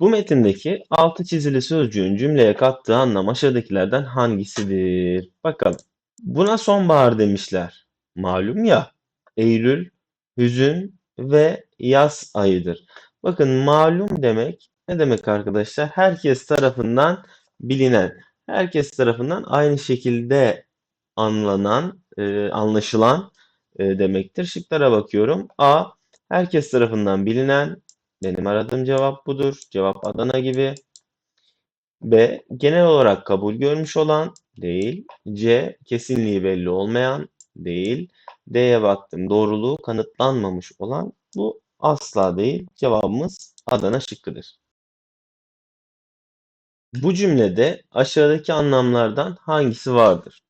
Bu metindeki altı çizili sözcüğün cümleye kattığı anlam aşağıdakilerden hangisidir? Bakalım. Buna sonbahar demişler. Malum ya. Eylül, hüzün ve yaz ayıdır. Bakın malum demek ne demek arkadaşlar? Herkes tarafından bilinen, herkes tarafından aynı şekilde anlanan, e, anlaşılan e, demektir. Şıklara bakıyorum. A. Herkes tarafından bilinen. Benim aradığım cevap budur. Cevap Adana gibi. B. Genel olarak kabul görmüş olan değil. C. Kesinliği belli olmayan değil. D'ye baktım. Doğruluğu kanıtlanmamış olan bu asla değil. Cevabımız Adana şıkkıdır. Bu cümlede aşağıdaki anlamlardan hangisi vardır?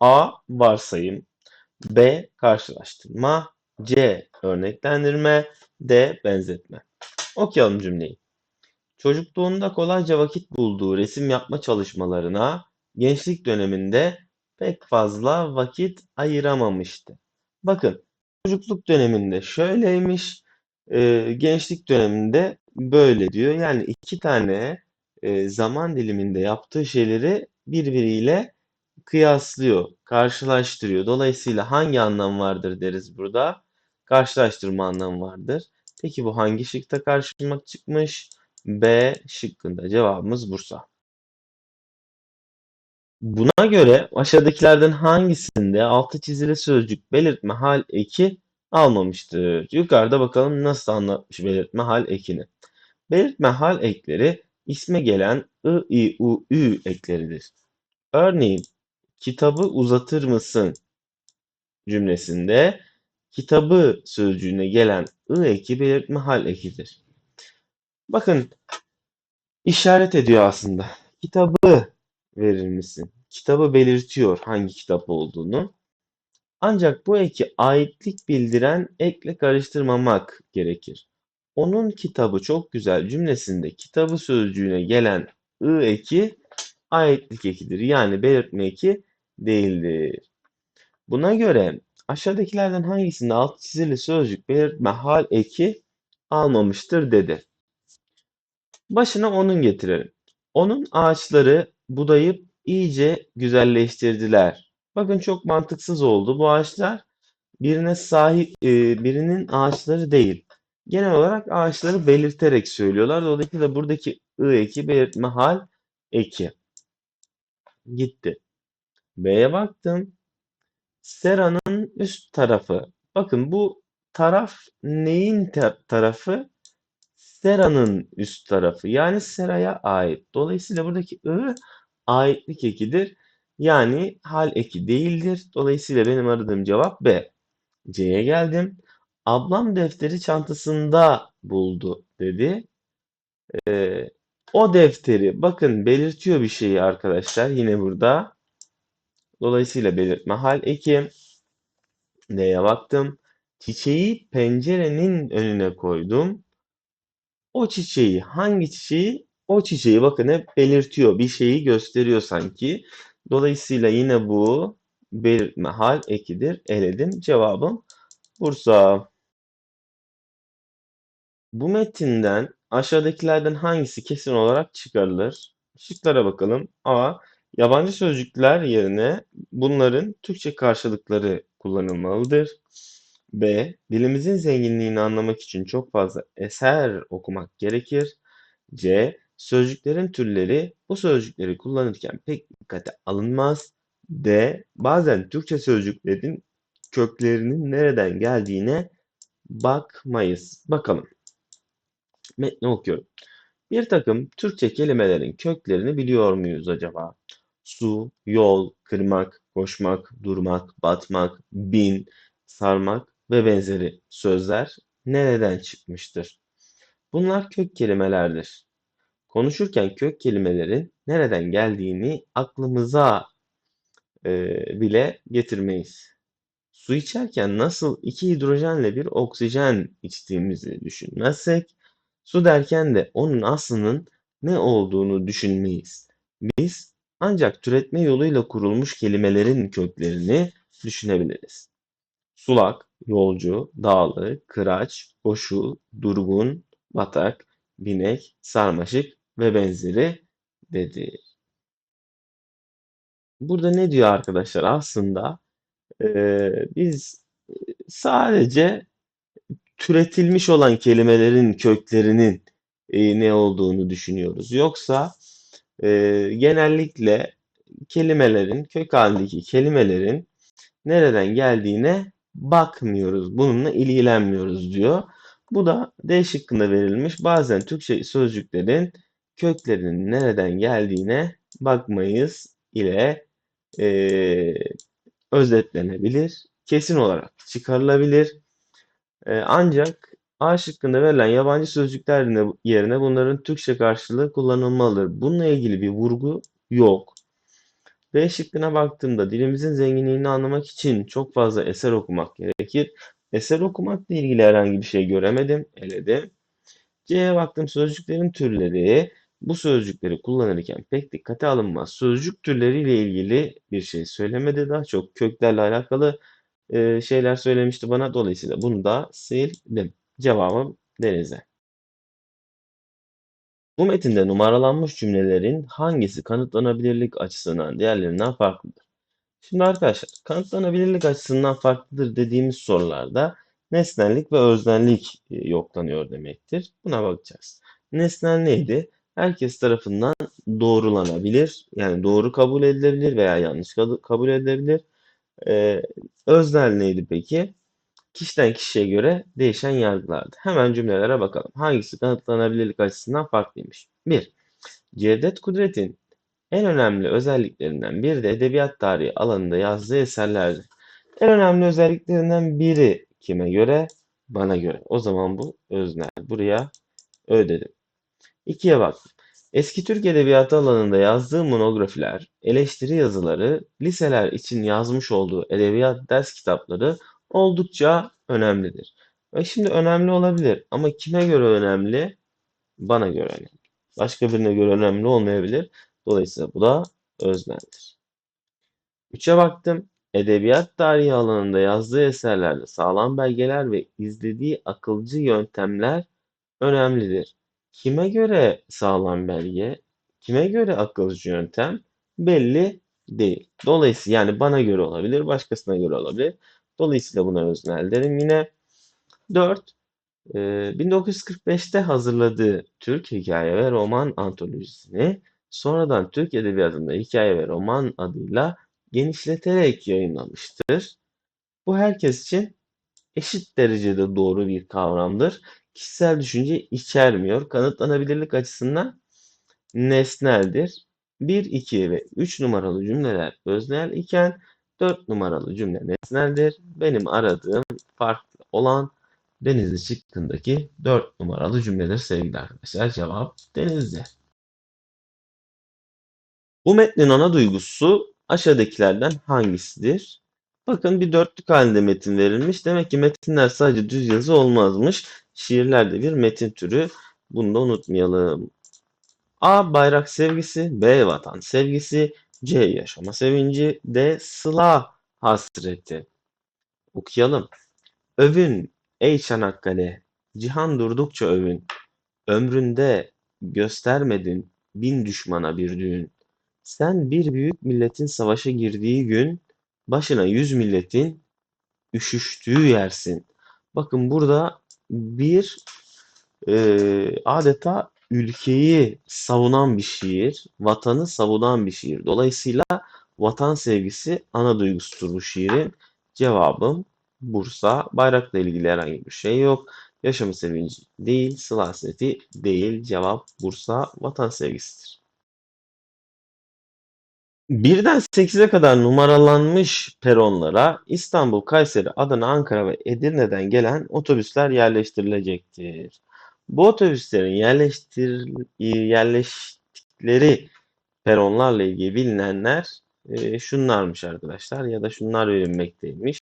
A. Varsayım. B. Karşılaştırma. C. Örneklendirme. D. Benzetme. Okuyalım cümleyi. Çocukluğunda kolayca vakit bulduğu resim yapma çalışmalarına gençlik döneminde pek fazla vakit ayıramamıştı. Bakın çocukluk döneminde şöyleymiş, e, gençlik döneminde böyle diyor. Yani iki tane e, zaman diliminde yaptığı şeyleri birbiriyle kıyaslıyor, karşılaştırıyor. Dolayısıyla hangi anlam vardır deriz burada? Karşılaştırma anlamı vardır. Peki bu hangi şıkta karşıma çıkmış? B şıkkında. Cevabımız Bursa. Buna göre aşağıdakilerden hangisinde altı çizili sözcük belirtme hal eki almamıştır? Yukarıda bakalım nasıl anlatmış belirtme hal ekini. Belirtme hal ekleri isme gelen ı, i, u, ü ekleridir. Örneğin kitabı uzatır mısın cümlesinde kitabı sözcüğüne gelen ı eki belirtme hal ekidir. Bakın işaret ediyor aslında. Kitabı verir misin? Kitabı belirtiyor hangi kitap olduğunu. Ancak bu eki aitlik bildiren ekle karıştırmamak gerekir. Onun kitabı çok güzel cümlesinde kitabı sözcüğüne gelen ı eki aitlik ekidir. Yani belirtme eki değildir. Buna göre aşağıdakilerden hangisinde alt çizili sözcük belirtme hal eki almamıştır dedi. Başına onun getirelim. Onun ağaçları budayıp iyice güzelleştirdiler. Bakın çok mantıksız oldu. Bu ağaçlar birine sahip, e, birinin ağaçları değil. Genel olarak ağaçları belirterek söylüyorlar. Dolayısıyla buradaki ı eki belirtme hal eki. Gitti. B'ye baktım. Sera'nın üst tarafı. Bakın bu taraf neyin tarafı? Sera'nın üst tarafı. Yani Sera'ya ait. Dolayısıyla buradaki ı aitlik ekidir. Yani hal eki değildir. Dolayısıyla benim aradığım cevap B. C'ye geldim. Ablam defteri çantasında buldu dedi. Ee, o defteri bakın belirtiyor bir şeyi arkadaşlar yine burada. Dolayısıyla belirtme hal eki. D'ye baktım. Çiçeği pencerenin önüne koydum. O çiçeği hangi çiçeği? O çiçeği bakın hep belirtiyor. Bir şeyi gösteriyor sanki. Dolayısıyla yine bu belirtme hal ekidir. Eledim. Cevabım Bursa. Bu metinden aşağıdakilerden hangisi kesin olarak çıkarılır? Şıklara bakalım. A. Yabancı sözcükler yerine bunların Türkçe karşılıkları kullanılmalıdır. B. Dilimizin zenginliğini anlamak için çok fazla eser okumak gerekir. C. Sözcüklerin türleri bu sözcükleri kullanırken pek dikkate alınmaz. D. Bazen Türkçe sözcüklerin köklerinin nereden geldiğine bakmayız. Bakalım. Metni okuyorum. Bir takım Türkçe kelimelerin köklerini biliyor muyuz acaba? Su, yol, kırmak, koşmak, durmak, batmak, bin, sarmak ve benzeri sözler nereden çıkmıştır? Bunlar kök kelimelerdir. Konuşurken kök kelimelerin nereden geldiğini aklımıza e, bile getirmeyiz. Su içerken nasıl iki hidrojenle bir oksijen içtiğimizi düşünmezsek, su derken de onun aslının ne olduğunu düşünmeyiz. Biz ancak türetme yoluyla kurulmuş kelimelerin köklerini düşünebiliriz. Sulak, yolcu, dağlı, kıraç, koşu, durgun, batak, binek, sarmaşık ve benzeri dedi. Burada ne diyor arkadaşlar? Aslında eee, biz sadece türetilmiş olan kelimelerin köklerinin e, ne olduğunu düşünüyoruz. Yoksa e, genellikle kelimelerin, kök halindeki kelimelerin nereden geldiğine bakmıyoruz. Bununla ilgilenmiyoruz diyor. Bu da D şıkkında verilmiş. Bazen Türkçe sözcüklerin köklerinin nereden geldiğine bakmayız ile e, özetlenebilir. Kesin olarak çıkarılabilir. E, ancak A şıkkında verilen yabancı sözcükler yerine bunların Türkçe karşılığı kullanılmalıdır. Bununla ilgili bir vurgu yok. B şıkkına baktığımda dilimizin zenginliğini anlamak için çok fazla eser okumak gerekir. Eser okumakla ilgili herhangi bir şey göremedim, eledim. C'ye baktım sözcüklerin türleri. Bu sözcükleri kullanırken pek dikkate alınmaz. Sözcük türleriyle ilgili bir şey söylemedi. Daha çok köklerle alakalı şeyler söylemişti bana. Dolayısıyla bunu da sildim. Cevabım Deniz'e. Bu metinde numaralanmış cümlelerin hangisi kanıtlanabilirlik açısından diğerlerinden farklıdır? Şimdi arkadaşlar kanıtlanabilirlik açısından farklıdır dediğimiz sorularda nesnellik ve öznellik e, yoklanıyor demektir. Buna bakacağız. Nesnel neydi? Herkes tarafından doğrulanabilir. Yani doğru kabul edilebilir veya yanlış kabul edilebilir. Ee, öznel neydi peki? Kişiden kişiye göre değişen yargılardı. Hemen cümlelere bakalım. Hangisi kanıtlanabilirlik açısından farklıymış? 1. Cevdet Kudret'in en önemli özelliklerinden biri de edebiyat tarihi alanında yazdığı eserlerdi. En önemli özelliklerinden biri kime göre? Bana göre. O zaman bu öznel. Buraya ö dedim. İkiye bak. Eski Türk Edebiyatı alanında yazdığı monografiler, eleştiri yazıları, liseler için yazmış olduğu edebiyat ders kitapları oldukça önemlidir. Ve şimdi önemli olabilir ama kime göre önemli? Bana göre önemli. Başka birine göre önemli olmayabilir. Dolayısıyla bu da özneldir. Üçe baktım. Edebiyat tarihi alanında yazdığı eserlerde sağlam belgeler ve izlediği akılcı yöntemler önemlidir. Kime göre sağlam belge, kime göre akılcı yöntem belli değil. Dolayısıyla yani bana göre olabilir, başkasına göre olabilir. Dolayısıyla buna öznel derim. Yine 4. 1945'te hazırladığı Türk Hikaye ve Roman Antolojisini sonradan Türk Edebiyatı'nda Hikaye ve Roman adıyla genişleterek yayınlamıştır. Bu herkes için eşit derecede doğru bir kavramdır. Kişisel düşünce içermiyor. Kanıtlanabilirlik açısından nesneldir. 1, 2 ve 3 numaralı cümleler öznel iken 4 numaralı cümle nesneldir. Benim aradığım farklı olan Denizli çıktığındaki 4 numaralı cümledir sevgili arkadaşlar. Cevap Denizli. Bu metnin ana duygusu aşağıdakilerden hangisidir? Bakın bir dörtlük halinde metin verilmiş. Demek ki metinler sadece düz yazı olmazmış. Şiirlerde bir metin türü. Bunu da unutmayalım. A. Bayrak sevgisi. B. Vatan sevgisi. C. Yaşama sevinci. D. Sıla hasreti. Okuyalım. Övün ey Çanakkale. Cihan durdukça övün. Ömründe göstermedin bin düşmana bir düğün. Sen bir büyük milletin savaşa girdiği gün başına yüz milletin üşüştüğü yersin. Bakın burada bir e, adeta ülkeyi savunan bir şiir, vatanı savunan bir şiir. Dolayısıyla vatan sevgisi ana duygusudur bu şiirin. Cevabım Bursa. Bayrakla ilgili herhangi bir şey yok. Yaşamı sevinci değil, sıla değil. Cevap Bursa vatan sevgisidir. Birden 8'e kadar numaralanmış peronlara İstanbul, Kayseri, Adana, Ankara ve Edirne'den gelen otobüsler yerleştirilecektir. Bu otobüslerin yerleştir yerleştikleri peronlarla ilgili bilinenler e, şunlarmış arkadaşlar ya da şunlar verilmekteymiş.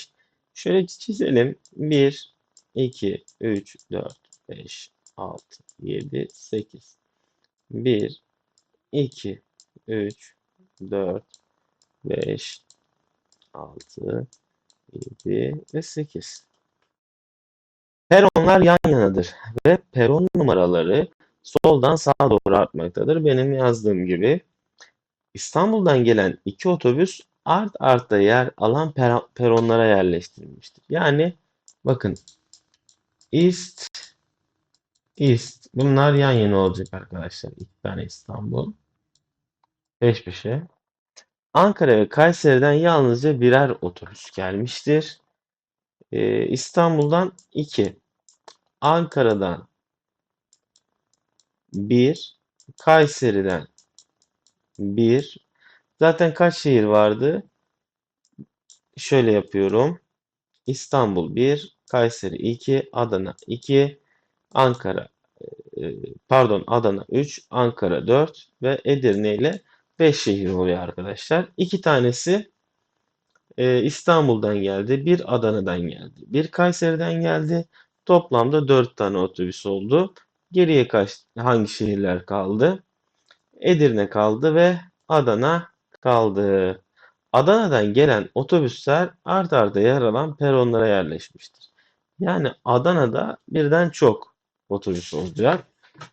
Şöyle çizelim. 1, 2, 3, 4, 5, 6, 7, 8. 1, 2, 3, 4, 5, 6, 7 ve 8. Peronlar yan yanadır ve peron numaraları soldan sağa doğru artmaktadır. Benim yazdığım gibi. İstanbul'dan gelen iki otobüs art arda yer alan peronlara yerleştirilmiştir. Yani bakın East East bunlar yan yana olacak arkadaşlar. İki tane İstanbul. Peş peşe. Ankara ve Kayseri'den yalnızca birer otobüs gelmiştir. Ee, İstanbul'dan 2. Ankara'dan 1. Kayseri'den 1. Zaten kaç şehir vardı? Şöyle yapıyorum. İstanbul 1, Kayseri 2, Adana 2, Ankara e, pardon Adana 3, Ankara 4 ve Edirne ile 5 şehir oluyor arkadaşlar. İki tanesi e, İstanbul'dan geldi, bir Adana'dan geldi, bir Kayseri'den geldi. Toplamda 4 tane otobüs oldu. Geriye kaç hangi şehirler kaldı? Edirne kaldı ve Adana kaldı. Adana'dan gelen otobüsler art arda yer alan peronlara yerleşmiştir. Yani Adana'da birden çok otobüs olacak.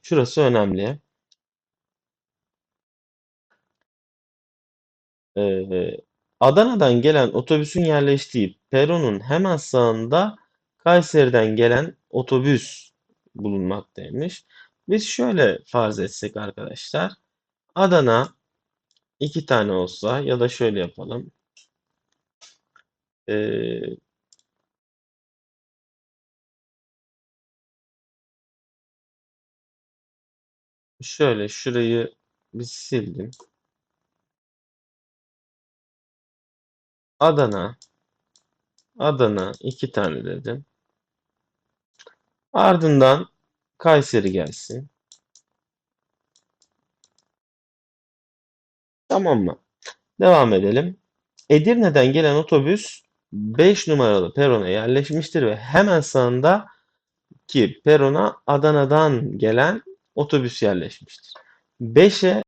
Şurası önemli. Ee, Adana'dan gelen otobüsün yerleştiği peronun hemen sağında Kayseri'den gelen otobüs bulunmaktaymış. Biz şöyle farz etsek arkadaşlar. Adana iki tane olsa ya da şöyle yapalım. Ee, şöyle şurayı bir sildim. Adana Adana iki tane dedim. Ardından Kayseri gelsin. Tamam mı? Devam edelim. Edirne'den gelen otobüs 5 numaralı perona yerleşmiştir ve hemen sağında ki perona Adana'dan gelen otobüs yerleşmiştir. 5'e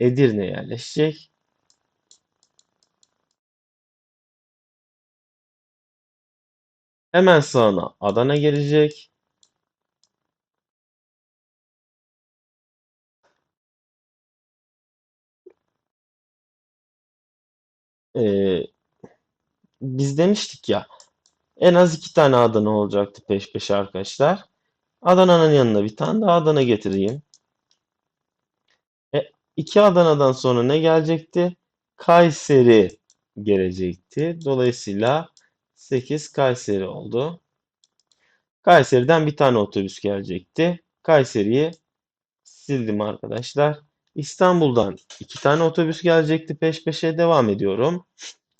Edirne yerleşecek. Hemen sağına Adana gelecek. Ee, biz demiştik ya en az iki tane Adana olacaktı peş peşe arkadaşlar. Adana'nın yanına bir tane daha Adana getireyim. E, iki Adana'dan sonra ne gelecekti? Kayseri gelecekti. Dolayısıyla 8 Kayseri oldu. Kayseri'den bir tane otobüs gelecekti. Kayseri'yi sildim arkadaşlar. İstanbul'dan iki tane otobüs gelecekti. Peş peşe devam ediyorum.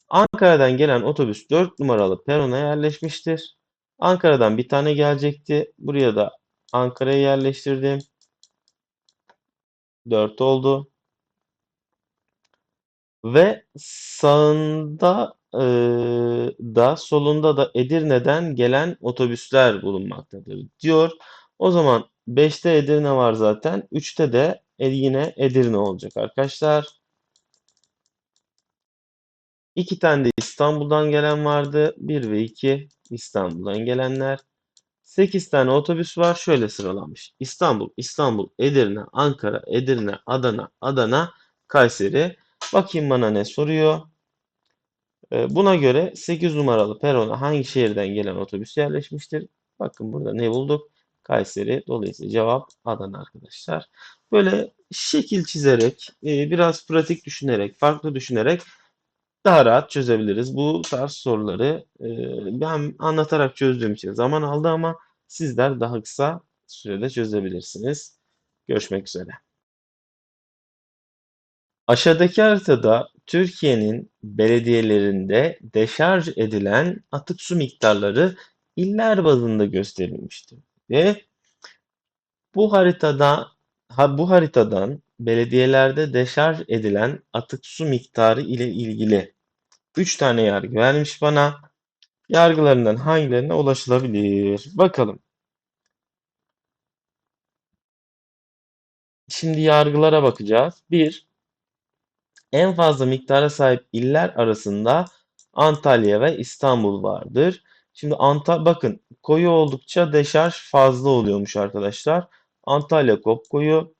Ankara'dan gelen otobüs 4 numaralı perona yerleşmiştir. Ankara'dan bir tane gelecekti. Buraya da Ankara'ya yerleştirdim. 4 oldu. Ve sağında e, da solunda da Edirne'den gelen otobüsler bulunmaktadır diyor. O zaman 5'te Edirne var zaten. 3'te de yine Edirne olacak arkadaşlar. İki tane de İstanbul'dan gelen vardı. 1 ve 2 İstanbul'dan gelenler. 8 tane otobüs var. Şöyle sıralanmış. İstanbul, İstanbul, Edirne, Ankara, Edirne, Adana, Adana, Kayseri. Bakayım bana ne soruyor. Ee, buna göre 8 numaralı perona hangi şehirden gelen otobüs yerleşmiştir? Bakın burada ne bulduk? Kayseri. Dolayısıyla cevap Adana arkadaşlar. Böyle şekil çizerek, e, biraz pratik düşünerek, farklı düşünerek daha rahat çözebiliriz. Bu tarz soruları e, ben anlatarak çözdüğüm için zaman aldı ama sizler daha kısa sürede çözebilirsiniz. Görüşmek üzere. Aşağıdaki haritada Türkiye'nin belediyelerinde deşarj edilen atık su miktarları iller bazında gösterilmiştir. Ve bu haritada ha, bu haritadan belediyelerde deşarj edilen atık su miktarı ile ilgili 3 tane yargı vermiş bana. Yargılarından hangilerine ulaşılabilir? Bakalım. Şimdi yargılara bakacağız. 1. En fazla miktara sahip iller arasında Antalya ve İstanbul vardır. Şimdi Antal bakın koyu oldukça deşarj fazla oluyormuş arkadaşlar. Antalya Kopkoyu.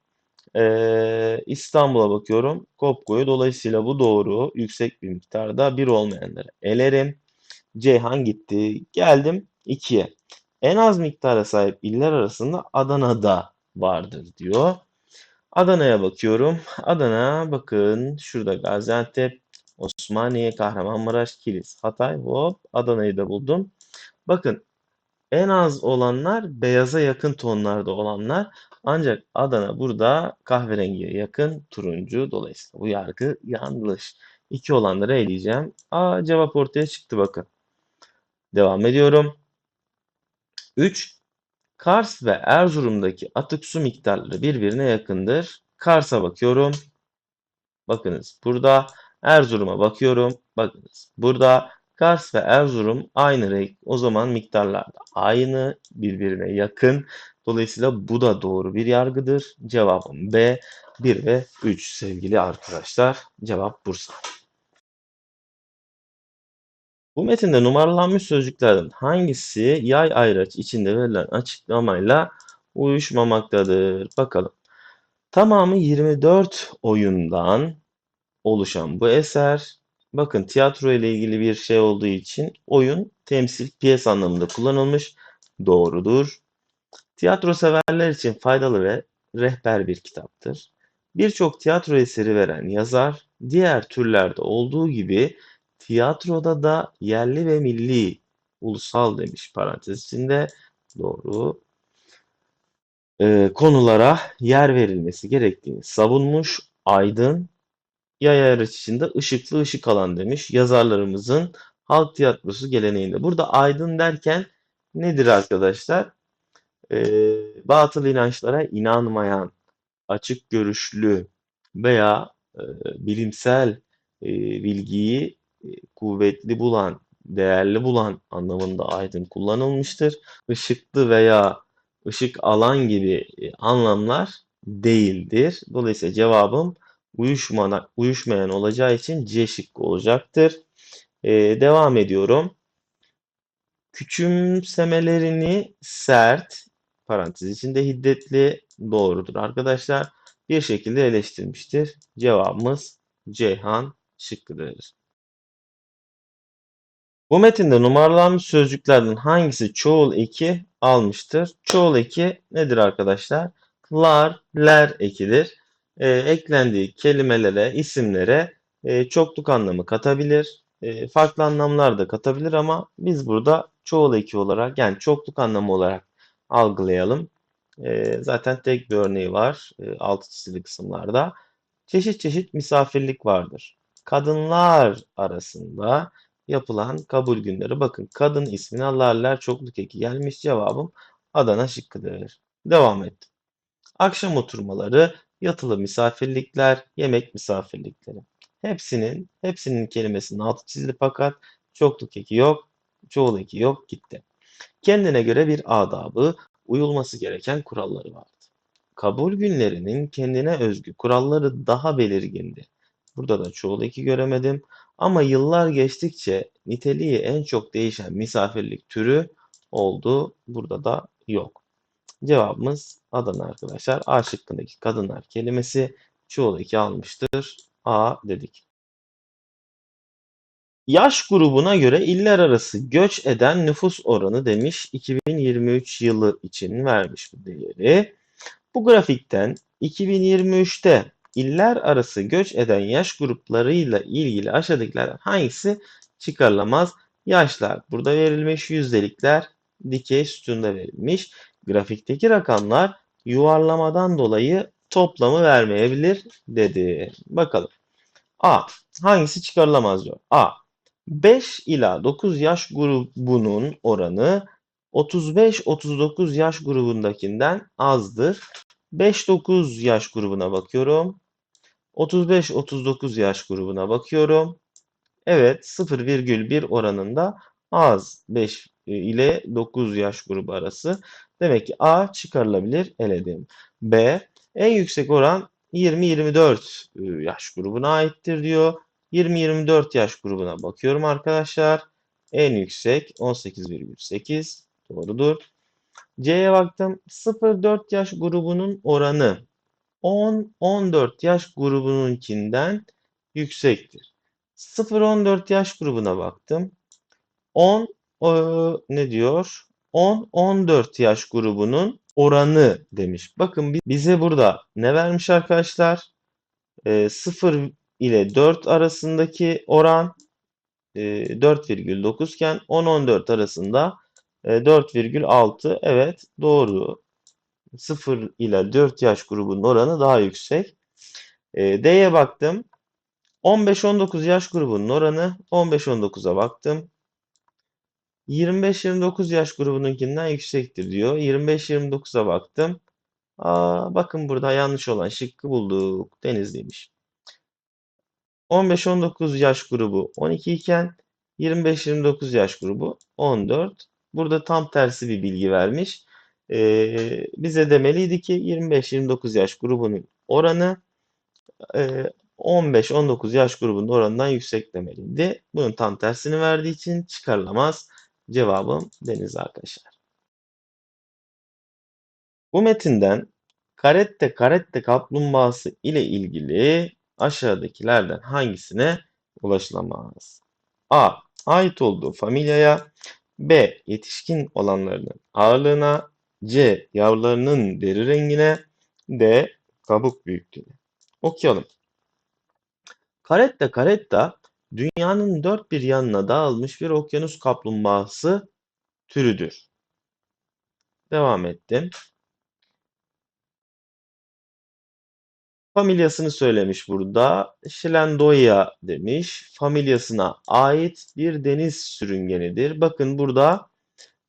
Ee, İstanbul'a bakıyorum. Kopkoyu. Dolayısıyla bu doğru. Yüksek bir miktarda bir olmayanları elerim. Ceyhan gitti. Geldim 2'ye. En az miktara sahip iller arasında Adana'da vardır diyor. Adana'ya bakıyorum. Adana bakın şurada Gaziantep, Osmaniye, Kahramanmaraş, Kilis, Hatay. Hop Adana'yı da buldum. Bakın en az olanlar beyaza yakın tonlarda olanlar. Ancak Adana burada kahverengiye yakın turuncu. Dolayısıyla bu yargı yanlış. İki olanları eleyeceğim. Aa cevap ortaya çıktı bakın. Devam ediyorum. 3. Kars ve Erzurum'daki atık su miktarları birbirine yakındır. Kars'a bakıyorum. Bakınız burada. Erzurum'a bakıyorum. Bakınız burada. Kars ve Erzurum aynı renk. O zaman miktarlar da aynı, birbirine yakın. Dolayısıyla bu da doğru bir yargıdır. Cevabım B, 1 ve 3 sevgili arkadaşlar. Cevap Bursa. Bu metinde numaralanmış sözcüklerden hangisi yay ayraç içinde verilen açıklamayla uyuşmamaktadır? Bakalım. Tamamı 24 oyundan oluşan bu eser, bakın tiyatro ile ilgili bir şey olduğu için oyun, temsil, piyes anlamında kullanılmış. Doğrudur. Tiyatro severler için faydalı ve rehber bir kitaptır. Birçok tiyatro eseri veren yazar, diğer türlerde olduğu gibi tiyatroda da yerli ve milli, ulusal demiş parantez içinde. Doğru. Ee, konulara yer verilmesi gerektiğini savunmuş. Aydın, yay araç içinde ışıklı ışık alan demiş. Yazarlarımızın halk tiyatrosu geleneğinde. Burada aydın derken nedir arkadaşlar? Ee, batıl inançlara inanmayan, açık görüşlü veya e, bilimsel e, bilgiyi kuvvetli bulan, değerli bulan anlamında aydın kullanılmıştır. Işıklı veya ışık alan gibi e, anlamlar değildir. Dolayısıyla cevabım uyuşmana, uyuşmayan olacağı için C şıkkı olacaktır. Ee, devam ediyorum. Küçümsemelerini sert, parantez içinde hiddetli doğrudur arkadaşlar. Bir şekilde eleştirmiştir. Cevabımız Ceyhan şıkkıdır. Bu metinde numaralanmış sözcüklerden hangisi çoğul eki almıştır? Çoğul eki nedir arkadaşlar? Lar, ler ekidir. E, eklendiği kelimelere, isimlere e, çokluk anlamı katabilir. E, farklı anlamlar da katabilir ama biz burada çoğul eki olarak yani çokluk anlamı olarak algılayalım. E, zaten tek bir örneği var e, altı çizili kısımlarda. Çeşit çeşit misafirlik vardır. Kadınlar arasında yapılan kabul günleri. Bakın kadın ismine laller çokluk eki gelmiş. Cevabım Adana şıkkıdır. Devam ettim. Akşam oturmaları, yatılı misafirlikler, yemek misafirlikleri. Hepsinin, hepsinin kelimesinin altı çizili fakat çokluk eki yok, çoğul eki yok gitti. Kendine göre bir adabı, uyulması gereken kuralları vardı. Kabul günlerinin kendine özgü kuralları daha belirgindi. Burada da çoğul eki göremedim. Ama yıllar geçtikçe niteliği en çok değişen misafirlik türü oldu. Burada da yok. Cevabımız Adana arkadaşlar. A şıkkındaki kadınlar kelimesi çoğul eki almıştır. A dedik. Yaş grubuna göre iller arası göç eden nüfus oranı demiş 2023 yılı için vermiş bu değeri. Bu grafikten 2023'te iller arası göç eden yaş gruplarıyla ilgili aşağıdakilerden hangisi çıkarılamaz? Yaşlar burada verilmiş, yüzdelikler dikey sütunda verilmiş. Grafikteki rakamlar yuvarlamadan dolayı toplamı vermeyebilir dedi. Bakalım. A. Hangisi çıkarılamaz diyor. A. 5 ila 9 yaş grubunun oranı 35-39 yaş grubundakinden azdır. 5-9 yaş grubuna bakıyorum. 35-39 yaş grubuna bakıyorum. Evet 0,1 oranında az 5 ile 9 yaş grubu arası. Demek ki A çıkarılabilir eledim. B en yüksek oran 20-24 yaş grubuna aittir diyor. 20-24 yaş grubuna bakıyorum arkadaşlar. En yüksek 18,8 doğrudur. C'ye baktım. 0-4 yaş grubunun oranı 10-14 yaş grubununkinden yüksektir. 0-14 yaş grubuna baktım. 10 e, ne diyor? 10-14 yaş grubunun oranı demiş. Bakın bize burada ne vermiş arkadaşlar? E, 0 ile 4 arasındaki oran e, 4,9 iken 10-14 arasında e, 4,6. Evet doğru. 0 ile 4 yaş grubunun oranı daha yüksek. E, D'ye baktım. 15-19 yaş grubunun oranı 15-19'a baktım. 25-29 yaş grubununkinden yüksektir diyor. 25-29'a baktım. Aa, bakın burada yanlış olan şıkkı bulduk. Denizliymiş. 15-19 yaş grubu 12 iken 25-29 yaş grubu 14. Burada tam tersi bir bilgi vermiş. Ee, bize demeliydi ki 25-29 yaş grubunun oranı e, 15-19 yaş grubunun oranından yüksek demeliydi. Bunun tam tersini verdiği için çıkarılamaz. Cevabım deniz arkadaşlar. Bu metinden karette karette kaplumbağası ile ilgili aşağıdakilerden hangisine ulaşılamaz? A. Ait olduğu familyaya B. Yetişkin olanlarının ağırlığına C. Yavrularının deri rengine D. Kabuk büyüklüğüne. Okuyalım. Caretta caretta dünyanın dört bir yanına dağılmış bir okyanus kaplumbağası türüdür. Devam ettim. Familyasını söylemiş burada. Şilendoya demiş. Familyasına ait bir deniz sürüngenidir. Bakın burada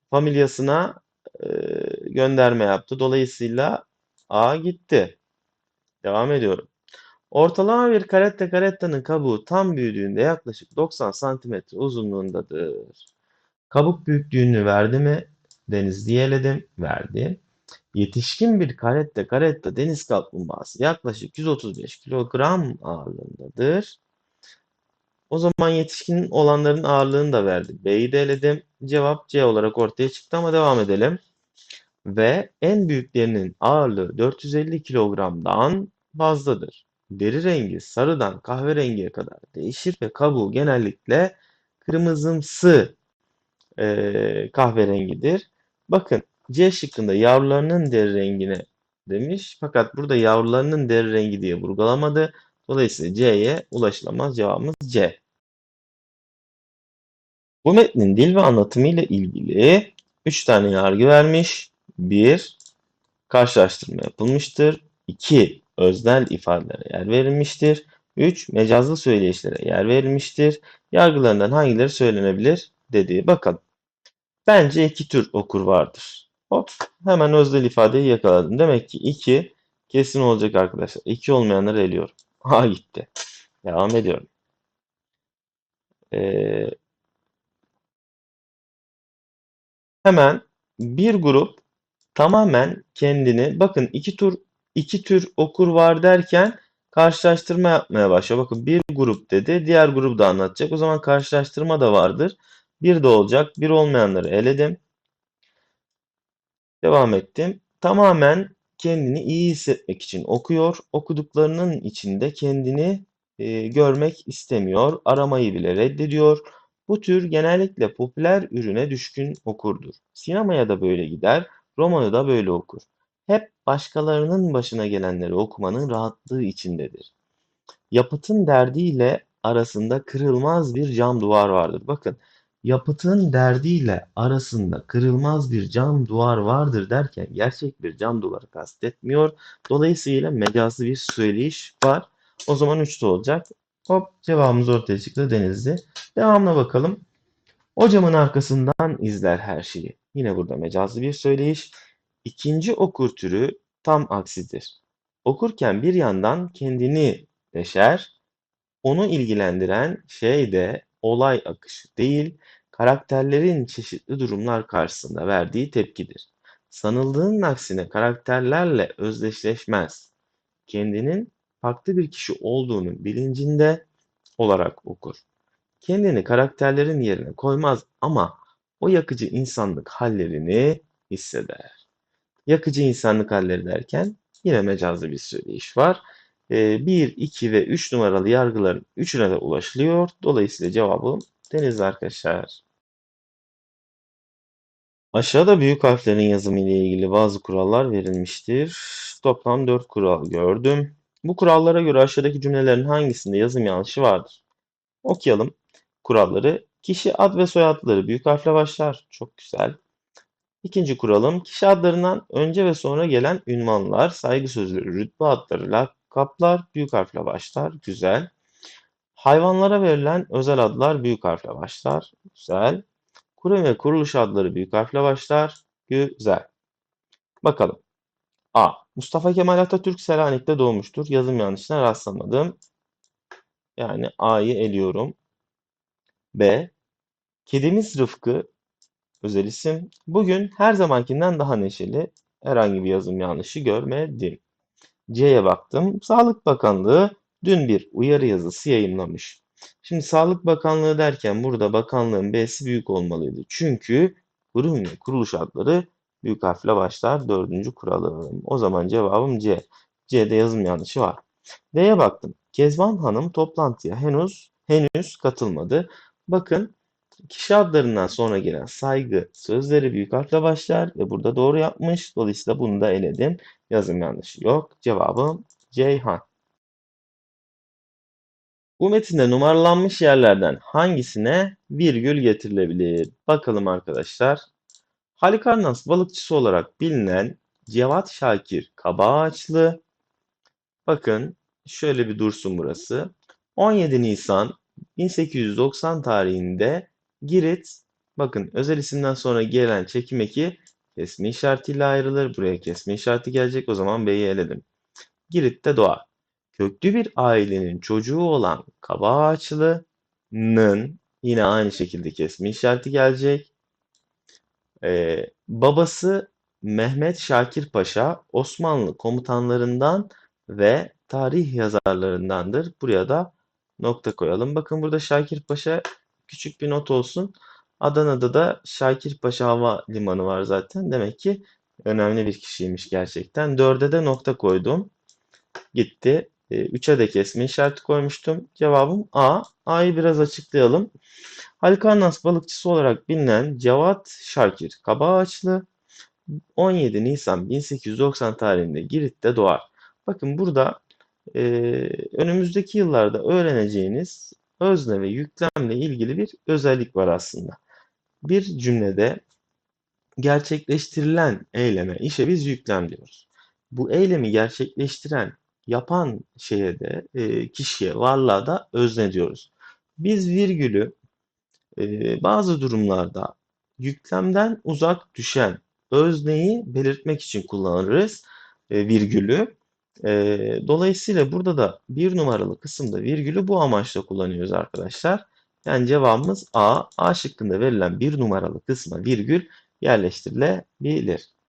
familyasına e, gönderme yaptı. Dolayısıyla A gitti. Devam ediyorum. Ortalama bir karette karettanın kabuğu tam büyüdüğünde yaklaşık 90 santimetre uzunluğundadır. Kabuk büyüklüğünü verdi mi? Deniz diyeledim. Verdi. Yetişkin bir karette karetta deniz kaplumbağası yaklaşık 135 kilogram ağırlığındadır. O zaman yetişkin olanların ağırlığını da verdi. B'yi de eledim. Cevap C olarak ortaya çıktı ama devam edelim. Ve en büyüklerinin ağırlığı 450 kilogramdan fazladır. Deri rengi sarıdan kahverengiye kadar değişir ve kabuğu genellikle kırmızımsı e, kahverengidir. Bakın C şıkkında yavrularının deri rengine demiş. Fakat burada yavrularının deri rengi diye vurgulamadı. Dolayısıyla C'ye ulaşılamaz. Cevabımız C. Bu metnin dil ve anlatımı ile ilgili 3 tane yargı vermiş. 1. Karşılaştırma yapılmıştır. 2. Öznel ifadelere yer verilmiştir. 3. Mecazlı söyleyişlere yer verilmiştir. Yargılarından hangileri söylenebilir dediği bakalım. Bence iki tür okur vardır. Hop hemen öznel ifadeyi yakaladım. Demek ki 2 kesin olacak arkadaşlar. 2 olmayanları eliyorum. Ha gitti. Devam ediyorum. Ee, hemen bir grup tamamen kendini bakın iki tur iki tür okur var derken karşılaştırma yapmaya başlıyor. Bakın bir grup dedi. Diğer grubu da anlatacak. O zaman karşılaştırma da vardır. Bir de olacak. Bir olmayanları eledim. Devam ettim. Tamamen kendini iyi hissetmek için okuyor. Okuduklarının içinde kendini e, görmek istemiyor. Aramayı bile reddediyor. Bu tür genellikle popüler ürüne düşkün okurdur. Sinemaya da böyle gider, romanı da böyle okur. Hep başkalarının başına gelenleri okumanın rahatlığı içindedir. Yapıtın derdiyle arasında kırılmaz bir cam duvar vardır. Bakın yapıtın derdiyle arasında kırılmaz bir cam duvar vardır derken gerçek bir cam duvarı kastetmiyor. Dolayısıyla mecazlı bir söyleyiş var. O zaman 3'te olacak. Hop cevabımız ortaya çıktı Denizli. Devamına bakalım. O camın arkasından izler her şeyi. Yine burada mecazlı bir söyleyiş. İkinci okur türü tam aksidir. Okurken bir yandan kendini deşer, onu ilgilendiren şey de olay akışı değil, karakterlerin çeşitli durumlar karşısında verdiği tepkidir. Sanıldığının aksine karakterlerle özdeşleşmez. Kendinin farklı bir kişi olduğunu bilincinde olarak okur. Kendini karakterlerin yerine koymaz ama o yakıcı insanlık hallerini hisseder. Yakıcı insanlık halleri derken yine mecazlı bir söyleyiş var. 1, 2 ve 3 numaralı yargıların üçüne de ulaşılıyor. Dolayısıyla cevabım deniz arkadaşlar. Aşağıda büyük harflerin yazımı ile ilgili bazı kurallar verilmiştir. Toplam 4 kural gördüm. Bu kurallara göre aşağıdaki cümlelerin hangisinde yazım yanlışı vardır? Okuyalım kuralları. Kişi ad ve soyadları büyük harfle başlar. Çok güzel. İkinci kuralım, kişi adlarından önce ve sonra gelen ünvanlar, saygı sözleri, rütbe adları, lakaplar büyük harfle başlar. Güzel. Hayvanlara verilen özel adlar büyük harfle başlar. Güzel. Kurum ve kuruluş adları büyük harfle başlar. Güzel. Bakalım. A. Mustafa Kemal Atatürk Selanik'te doğmuştur. Yazım yanlışına rastlamadım. Yani A'yı eliyorum. B. Kedimiz Rıfkı özel isim. Bugün her zamankinden daha neşeli. Herhangi bir yazım yanlışı görmedim. C'ye baktım. Sağlık Bakanlığı dün bir uyarı yazısı yayınlamış. Şimdi Sağlık Bakanlığı derken burada bakanlığın B'si büyük olmalıydı. Çünkü kurum ve kuruluş adları büyük harfle başlar. Dördüncü kuralım. O zaman cevabım C. C'de yazım yanlışı var. D'ye baktım. Kezban Hanım toplantıya henüz henüz katılmadı. Bakın kişi adlarından sonra gelen saygı sözleri büyük harfle başlar ve burada doğru yapmış. Dolayısıyla bunu da eledim. Yazım yanlışı yok. Cevabım Ceyhan. Bu metinde numaralanmış yerlerden hangisine virgül getirilebilir? Bakalım arkadaşlar. Halikarnas balıkçısı olarak bilinen Cevat Şakir Kabaağaçlı. Bakın şöyle bir dursun burası. 17 Nisan 1890 tarihinde Girit, bakın özel isimden sonra gelen çekim eki kesme işaretiyle ayrılır. Buraya kesme işareti gelecek. O zaman B'yi eledim. Girit'te doğar. Köklü bir ailenin çocuğu olan Kabağaçlı'nın yine aynı şekilde kesme işareti gelecek. Ee, babası Mehmet Şakir Paşa Osmanlı komutanlarından ve tarih yazarlarındandır. Buraya da nokta koyalım. Bakın burada Şakir Paşa küçük bir not olsun. Adana'da da Şakir Paşa Hava Limanı var zaten. Demek ki önemli bir kişiymiş gerçekten. Dörde de nokta koydum. Gitti. E, üçe de kesme işareti koymuştum. Cevabım A. A'yı biraz açıklayalım. Halikarnas balıkçısı olarak bilinen Cevat Şakir Kabağaçlı 17 Nisan 1890 tarihinde Girit'te doğar. Bakın burada e, önümüzdeki yıllarda öğreneceğiniz özne ve yüklemle ilgili bir özellik var aslında. Bir cümlede gerçekleştirilen eyleme, işe biz yüklem diyoruz. Bu eylemi gerçekleştiren, yapan şeye de, e, kişiye, varlığa da özne diyoruz. Biz virgülü e, bazı durumlarda yüklemden uzak düşen özneyi belirtmek için kullanırız e, virgülü. E, dolayısıyla burada da bir numaralı kısımda virgülü bu amaçla kullanıyoruz arkadaşlar. Yani cevabımız A. A şıkkında verilen bir numaralı kısma virgül yerleştirilebilir.